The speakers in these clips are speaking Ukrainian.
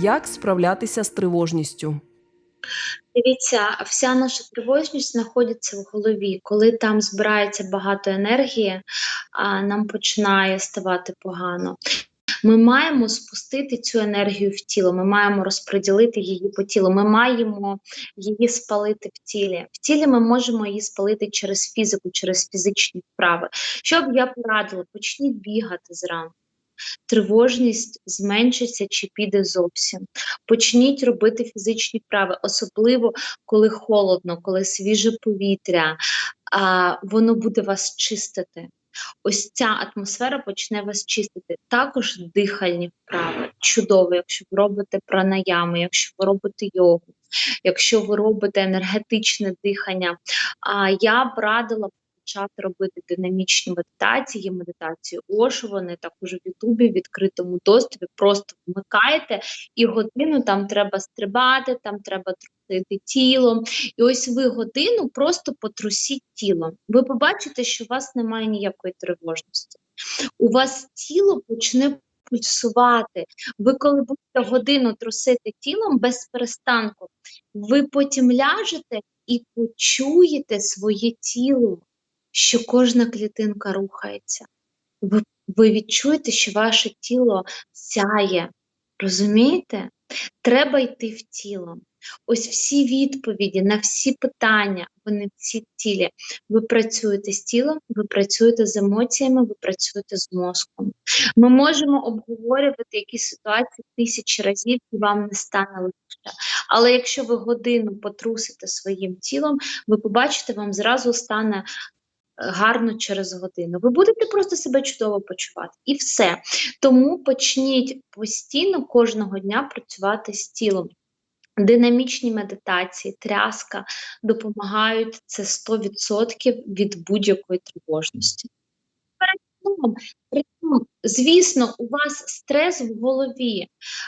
Як справлятися з тривожністю? Дивіться, вся наша тривожність знаходиться в голові. Коли там збирається багато енергії, нам починає ставати погано. Ми маємо спустити цю енергію в тіло, ми маємо розподілити її по тілу, ми маємо її спалити в тілі. В тілі ми можемо її спалити через фізику, через фізичні вправи. Що б я порадила? Почніть бігати зранку. Тривожність зменшиться чи піде зовсім. Почніть робити фізичні вправи, особливо коли холодно, коли свіже повітря, а, воно буде вас чистити. Ось ця атмосфера почне вас чистити. Також дихальні вправи. Чудово, якщо ви робите пранаями, якщо ви робите йогу, якщо ви робите енергетичне дихання. А я б радила почати робити динамічні медитації, медитації Ошу, вони також в Ютубі в відкритому доступі. Просто вмикаєте і годину там треба стрибати, там треба трусити тілом. І ось ви годину просто потрусіть тілом. Ви побачите, що у вас немає ніякої тривожності. У вас тіло почне пульсувати. Ви, коли будете годину трусити тілом без перестанку, ви потім ляжете і почуєте своє тіло, що кожна клітинка рухається. Ви, ви відчуєте, що ваше тіло сяє. Розумієте? Треба йти в тіло. Ось всі відповіді на всі питання, вони в цій тілі. Ви працюєте з тілом, ви працюєте з емоціями, ви працюєте з мозком. Ми можемо обговорювати якісь ситуації тисячі разів, і вам не стане легше. Але якщо ви годину потрусите своїм тілом, ви побачите, вам зразу стане гарно через годину. Ви будете просто себе чудово почувати. І все. Тому почніть постійно кожного дня працювати з тілом. Динамічні медитації, тряска допомагають це 100% від будь-якої тривожності. Звісно, у вас стрес в голові.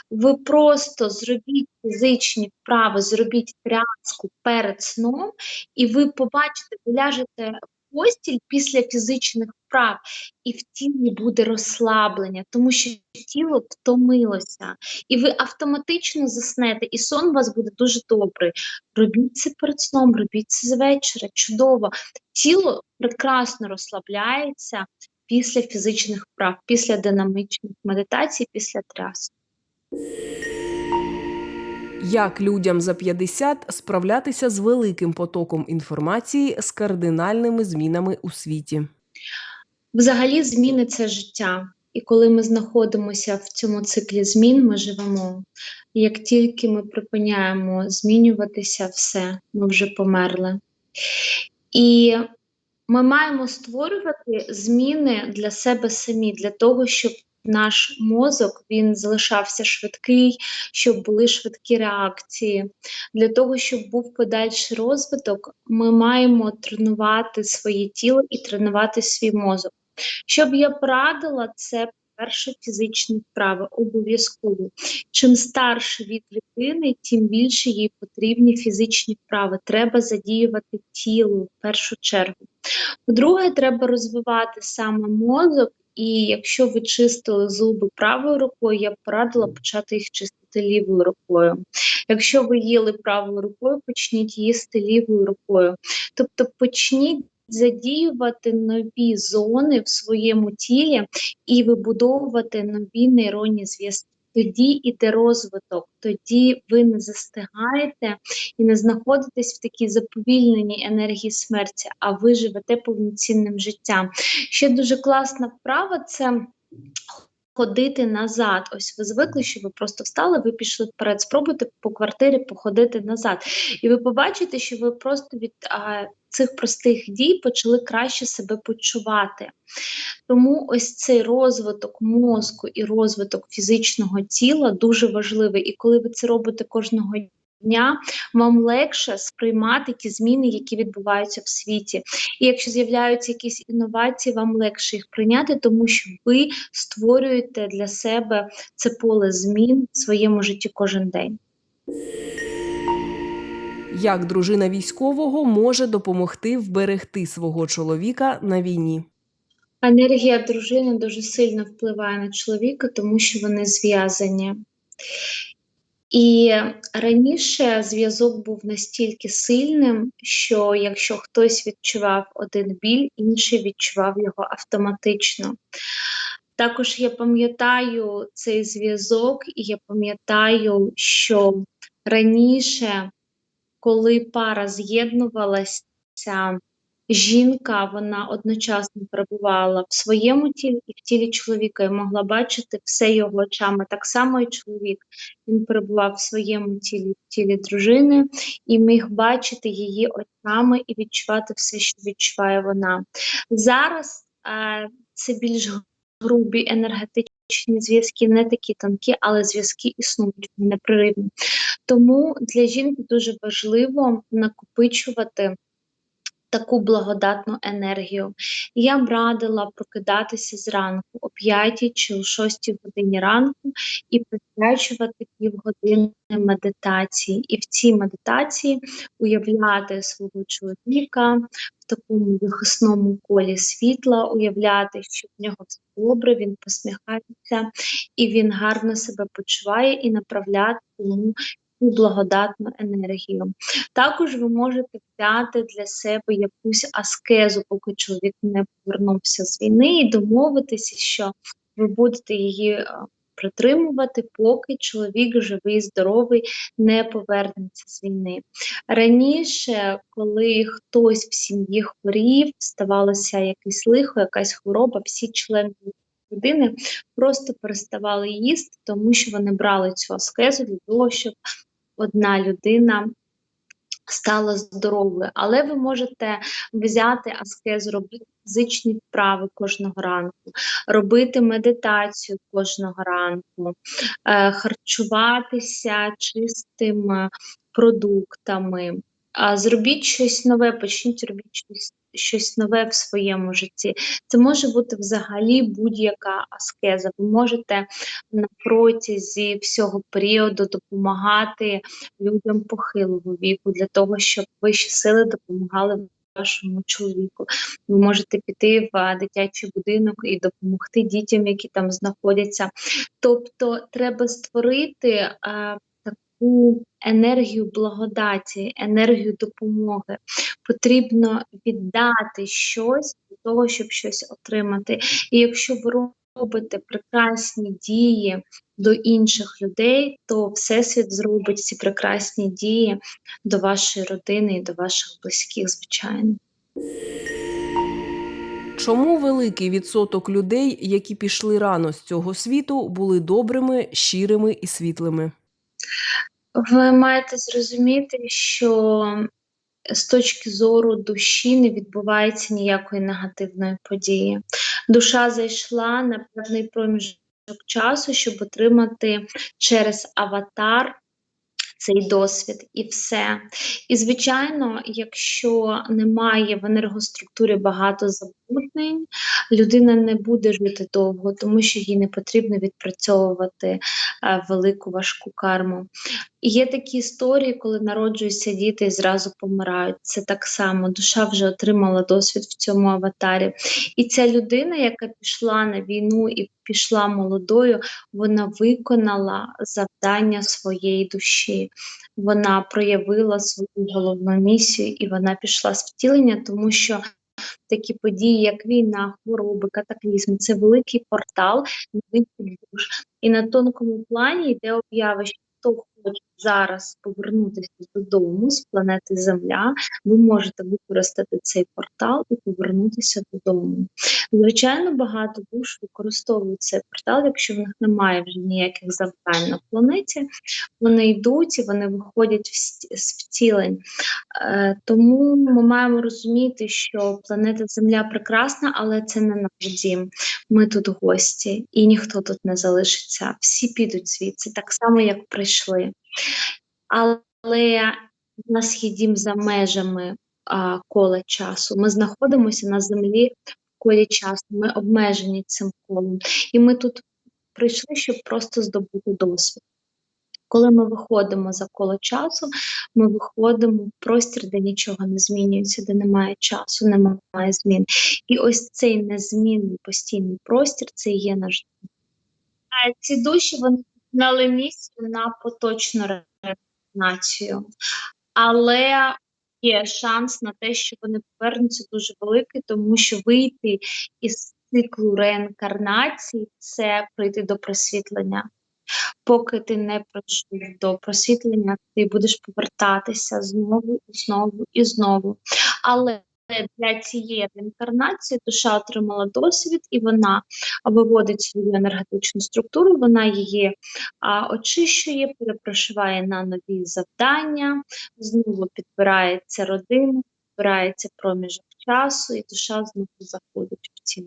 Ви просто зробіть фізичні вправи, зробіть тряску перед сном, і ви побачите, ви ляжете постіль після фізичних вправ, і в тілі буде розслаблення, тому що тіло втомилося, і ви автоматично заснете, і сон у вас буде дуже добрий. Робіть це перед сном, робіть це з вечора, чудово. Тіло прекрасно розслабляється після фізичних вправ, після динамічних медитацій, після трясок. Як людям за 50 справлятися з великим потоком інформації з кардинальними змінами у світі? Взагалі, зміни це життя. І коли ми знаходимося в цьому циклі змін, ми живемо. Як тільки ми припиняємо змінюватися, все, ми вже померли. І ми маємо створювати зміни для себе самі, для того, щоб наш мозок він залишався швидкий, щоб були швидкі реакції. Для того, щоб був подальший розвиток, ми маємо тренувати своє тіло і тренувати свій мозок. Що б я порадила, це перше фізичні вправи, обов'язково. Чим старше від людини, тим більше їй потрібні фізичні вправи. Треба задіювати тіло в першу чергу. По-друге, треба розвивати саме мозок, і якщо ви чистили зуби правою рукою, я б порадила почати їх чистити лівою рукою. Якщо ви їли правою рукою, почніть їсти лівою рукою. Тобто почніть задіювати нові зони в своєму тілі і вибудовувати нові нейронні зв'язки. Тоді іде розвиток, тоді ви не застигаєте і не знаходитесь в такій заповільненій енергії смерті, а ви живете повноцінним життям. Ще дуже класна вправа це. Ходити назад. Ось ви звикли, що ви просто встали, ви пішли вперед. Спробуйте по квартирі походити назад. І ви побачите, що ви просто від а, цих простих дій почали краще себе почувати. Тому ось цей розвиток мозку і розвиток фізичного тіла дуже важливий. І коли ви це робите кожного дня, вам легше сприймати ті зміни, які відбуваються в світі. І якщо з'являються якісь інновації, вам легше їх прийняти, тому що ви створюєте для себе це поле змін в своєму житті кожен день. Як дружина військового може допомогти вберегти свого чоловіка на війні? Енергія дружини дуже сильно впливає на чоловіка, тому що вони зв'язані. І раніше зв'язок був настільки сильним, що якщо хтось відчував один біль, інший відчував його автоматично. Також я пам'ятаю цей зв'язок, і я пам'ятаю, що раніше, коли пара з'єднувалася, жінка вона одночасно перебувала в своєму тілі і в тілі чоловіка, і могла бачити все його очами. Так само і чоловік він перебував в своєму тілі, в тілі дружини, і міг бачити її очами і відчувати все, що відчуває вона. Зараз е, це більш грубі енергетичні зв'язки, не такі тонкі, але зв'язки існують непреривні. Тому для жінки дуже важливо накопичувати таку благодатну енергію. Я б радила прокидатися зранку о 5 чи о 6 годині ранку і присвячувати півгодини медитації. І в цій медитації уявляти свого чоловіка в такому захисному колі світла, уявляти, що в нього все добре, він посміхається і він гарно себе почуває, і направляти йому цю благодатну енергію. Також ви можете взяти для себе якусь аскезу, поки чоловік не повернувся з війни, і домовитися, що ви будете її е, притримувати, поки чоловік живий, здоровий, не повернеться з війни. Раніше, коли хтось в сім'ї хворів, ставалося якесь лихо, якась хвороба, всі члени родини просто переставали їсти, тому що вони брали цю аскезу для того, щоб одна людина стала здоровою, але ви можете взяти аскезу, робити фізичні вправи кожного ранку, робити медитацію кожного ранку, е, харчуватися чистими продуктами. Зробіть щось нове, почніть робити щось, щось нове в своєму житті. Це може бути взагалі будь-яка аскеза. Ви можете на протязі всього періоду допомагати людям похилого віку для того, щоб вищі сили допомагали вашому чоловіку. Ви можете піти в дитячий будинок і допомогти дітям, які там знаходяться. Тобто, треба створити. Таку енергію благодаті, енергію допомоги. Потрібно віддати щось для того, щоб щось отримати. І якщо ви робите прекрасні дії до інших людей, то Всесвіт зробить ці прекрасні дії до вашої родини і до ваших близьких, звичайно. Чому великий відсоток людей, які пішли рано з цього світу, були добрими, щирими і світлими? Ви маєте зрозуміти, що з точки зору душі не відбувається ніякої негативної події. Душа зайшла на певний проміжок часу, щоб отримати через аватар цей досвід і все. І, звичайно, якщо немає в енергоструктурі багато забруднень, людина не буде жити довго, тому що їй не потрібно відпрацьовувати е, велику важку карму. Є такі історії, коли народжуються діти і зразу помирають. Це так само. Душа вже отримала досвід в цьому аватарі. І ця людина, яка пішла на війну і пішла молодою, вона виконала завдання своєї душі. Вона проявила свою головну місію і вона пішла з втілення, тому що. Такі події, як війна, хвороби, катаклізм, це великий портал нових душ. І на тонкому плані йде об'ява, що хто хоче зараз повернутися додому з планети Земля, ви можете використати цей портал і повернутися додому. Звичайно, багато душ використовують цей портал, якщо в них немає вже ніяких завдань на планеті, вони йдуть і вони виходять з втілень. Е, тому ми маємо розуміти, що планета Земля прекрасна, але це не наш дім. Ми тут гості, і ніхто тут не залишиться. Всі підуть звідси, так само, як прийшли. Але нас є за межами а, кола часу. Ми знаходимося на землі в колі часу, ми обмежені цим колом. І ми тут прийшли, щоб просто здобути досвід. Коли ми виходимо за коло часу, ми виходимо в простір, де нічого не змінюється, де немає часу, немає змін. І ось цей незмінний постійний простір це є наш. Ці душі вони починали місію на поточну реінкарнацію, але є шанс на те, що вони повернуться дуже великий, тому що вийти із циклу реінкарнації це прийти до просвітлення. Поки ти не прийшов до просвітлення, ти будеш повертатися знову і знову і знову. Але для цієї реінкарнації душа отримала досвід, і вона виводить свою енергетичну структуру, вона її а, очищує, перепрошиває на нові завдання, знову підбирається родина, підбирається проміжок часу, і душа знову заходить в ці